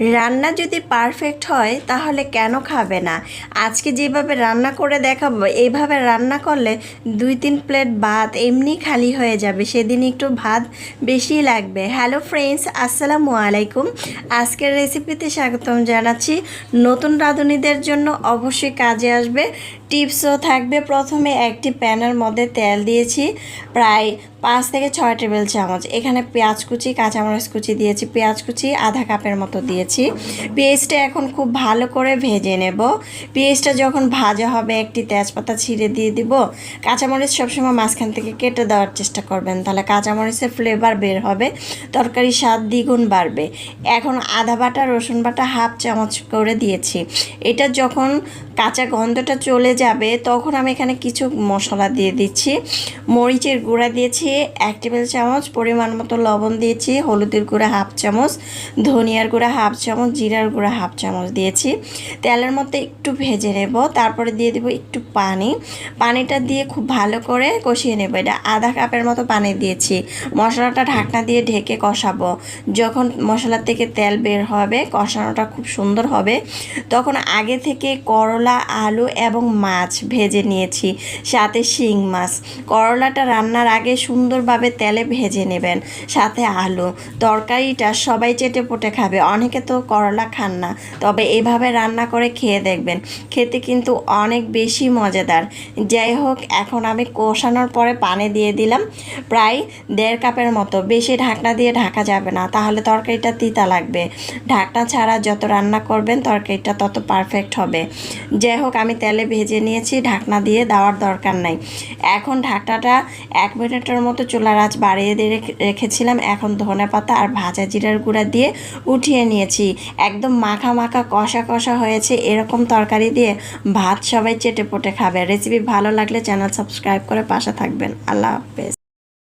রান্না যদি পারফেক্ট হয়, তাহলে কেন খাবে না? আজকে যেভাবে রান্না করে দেখাবো এইভাবে রান্না করলে দুই তিন প্লেট ভাত এমনি খালি হয়ে যাবে। সেদিন একটু ভাত বেশি লাগবে। হ্যালো ফ্রেন্ডস আসসালামু আলাইকুম। আজকের রেসিপিতে স্বাগতম জানাচ্ছি। নতুন রাঁধুনিদের জন্য অবশ্যই কাজে আসবে। টিপসও থাকবে। প্রথমে একটি প্যানের মধ্যে তেল দিয়েছি, প্রায় পাঁচ থেকে ছয় টেবিল চামচ। এখানে পেঁয়াজ কুচি, কাঁচামরিচ কুচি দিয়েছি। পেঁয়াজ কুচি আধা কাপের মতো দিয়েছি। পেঁয়াজটা এখন খুব ভালো করে ভেজে নেব। পেঁয়াজটা যখন ভাজা হবে, একটি তেজপাতা ছিঁড়ে দিয়ে দিব। কাঁচামরিচ সবসময় মাঝখান থেকে কেটে দেওয়ার চেষ্টা করবেন, তাহলে কাঁচামরিচের ফ্লেভার বের হবে তরকারি স্বাদ দ্বিগুণ বাড়বে। এখন আদা বাটা, রসুন বাটা হাফ চামচ করে দিয়েছি। এটা যখন কাঁচা গন্ধটা চলে যাবে, তখন আমি এখানে কিছু মশলা দিয়ে দিচ্ছি। মরিচের গুঁড়া দিয়েছি, এক টেবিল চামচ পরিমাণ মতো লবণ দিয়েছি, হলুদের গুঁড়া হাফ চামচ, ধনিয়ার গুঁড়া হাফ চামচ, জিরার গুঁড়া হাফ চামচ দিয়েছি। তেলের মধ্যে একটু ভেজে নেব, তারপরে দিয়ে দেবো একটু পানি। পানিটা দিয়ে খুব ভালো করে কষিয়ে নেব, এটা আধা কাপের মতো পানি দিয়েছি। মশলাটা ঢাকনা দিয়ে ঢেকে কষাবো। যখন মশলা থেকে তেল বের হবে, কষানোটা খুব সুন্দর হবে। তখন আগে থেকে করলা আলু এবং মাছ ভেজে নিয়েছি, সাথে শিং মাছ। করলাটা রান্নার আগে সুন্দরভাবে তেলে ভেজে নেবেন, সাথে আলু। তরকারিটা সবাই চেটে পুটে খাবে, অনেকে তো করলা খান না। তবে এভাবে রান্না করে খেয়ে দেখবেন, খেতে কিন্তু অনেক বেশি মজাদার। যাই হোক, এখন আমি কষানোর পরে পানি দিয়ে দিলাম, প্রায় দেড় কাপের মতো। বেশি ঢাকনা দিয়ে ঢাকা যাবে না, তাহলে তরকারিটা তিতা লাগবে। ঢাকনা ছাড়া যত রান্না করবেন, তরকারিটা তত পারফেক্ট হবে। যাই হোক, আমি তেলে ভেজে নিয়েছি, ঢাকনা দিয়ে দেওয়ার দরকার নাই। এখন ঢাকনাটা এক মিনিটের মতো চুলার আঁচ বাড়িয়ে দিয়ে রেখেছিলাম। এখন ধনে পাতা আর ভাজা জিরার গুঁড়া দিয়ে উঠিয়ে নিয়েছি। একদম মাখা মাখা কষা কষা হয়েছে এরকম তরকারি দিয়ে ভাত সবাই চেটে পুটে খাবে। রেসিপি ভালো লাগলে চ্যানেল সাবস্ক্রাইব করে পাশে থাকবেন। আল্লাহ হাফেজ।